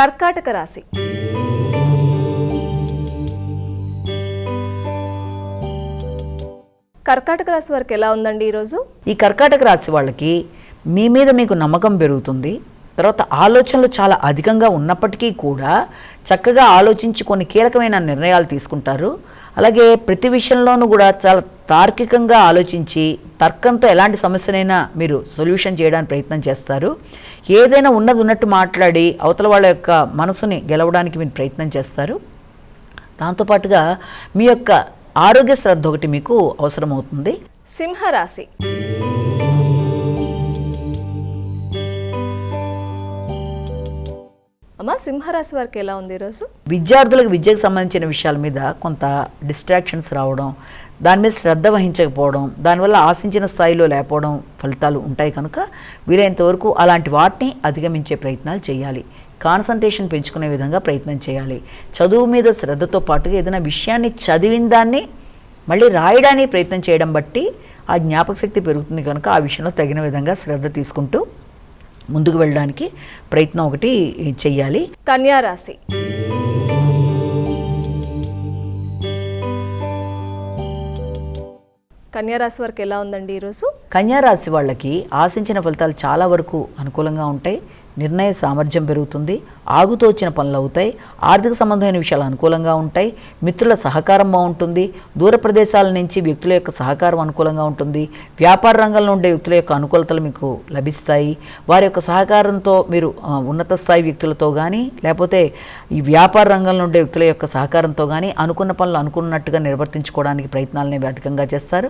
కర్కాటక రాశి. కర్కాటక రాశి వారికి ఎలా ఉందండి ఈరోజు? ఈ కర్కాటక రాశి వాళ్ళకి మీ మీద మీకు నమ్మకం పెరుగుతుంది. తర్వాత ఆలోచనలు చాలా అధికంగా ఉన్నప్పటికీ కూడా చక్కగా ఆలోచించి కొన్ని కీలకమైన నిర్ణయాలు తీసుకుంటారు. అలాగే ప్రతి విషయంలోనూ కూడా చాలా తార్కికంగా ఆలోచించి తర్కంతో ఎలాంటి సమస్యనైనా మీరు సొల్యూషన్ చేయడానికి ప్రయత్నం చేస్తారు. ఏదైనా ఉన్నది ఉన్నట్టు మాట్లాడి అవతల వాళ్ళ యొక్క మనసుని గెలవడానికి మీరు ప్రయత్నం చేస్తారు. దాంతోపాటుగా మీ యొక్క ఆరోగ్య శ్రద్ధ ఒకటి మీకు అవసరమవుతుంది. సింహరాశి. అమ్మా సింహరాశి వారికి ఎలా ఉంది ఈరోజు? విద్యార్థులకు విద్యకు సంబంధించిన విషయాల మీద కొంత డిస్ట్రాక్షన్స్ రావడం దాని మీద శ్రద్ధ వహించకపోవడం దానివల్ల ఆశించిన స్థాయిలో లేకపోవడం ఫలితాలు ఉంటాయి కనుక వీలైనంత వరకు అలాంటి వాటిని అధిగమించే ప్రయత్నాలు చేయాలి. కాన్సన్ట్రేషన్ పెంచుకునే విధంగా ప్రయత్నం చేయాలి. చదువు మీద శ్రద్ధతో పాటుగా ఏదైనా విషయాన్ని చదివిన దాన్ని మళ్ళీ రాయడానికి ప్రయత్నం చేయడం బట్టి ఆ జ్ఞాపక శక్తి పెరుగుతుంది కనుక ఆ విషయంలో తగిన విధంగా శ్రద్ధ తీసుకుంటూ ముందుకు వెళ్ళడానికి ప్రయత్నం ఒకటి చెయ్యాలి. కన్యా రాశి కన్యా రాశి వారికి ఎలా ఉందండి ఈరోజు? కన్యా రాశి వాళ్ళకి ఆశించిన ఫలితాలు చాలా వరకు అనుకూలంగా ఉంటాయి. నిర్ణయ సామర్థ్యం పెరుగుతుంది ఆగుతూ వచ్చిన పనులు అవుతాయి ఆర్థిక సంబంధమైన విషయాలు అనుకూలంగా ఉంటాయి మిత్రుల సహకారం బాగుంటుంది దూర ప్రదేశాల నుంచి వ్యక్తుల యొక్క సహకారం అనుకూలంగా ఉంటుంది వ్యాపార రంగంలో ఉండే వ్యక్తుల యొక్క అనుకూలతలు మీకు లభిస్తాయి వారి యొక్క సహకారంతో మీరు ఉన్నత స్థాయి వ్యక్తులతో కానీ లేకపోతే ఈ వ్యాపార రంగంలో ఉండే వ్యక్తుల యొక్క సహకారంతో కానీ అనుకున్న పనులు అనుకున్నట్టుగా నిర్వర్తించుకోవడానికి ప్రయత్నాలు అధికంగా చేస్తారు.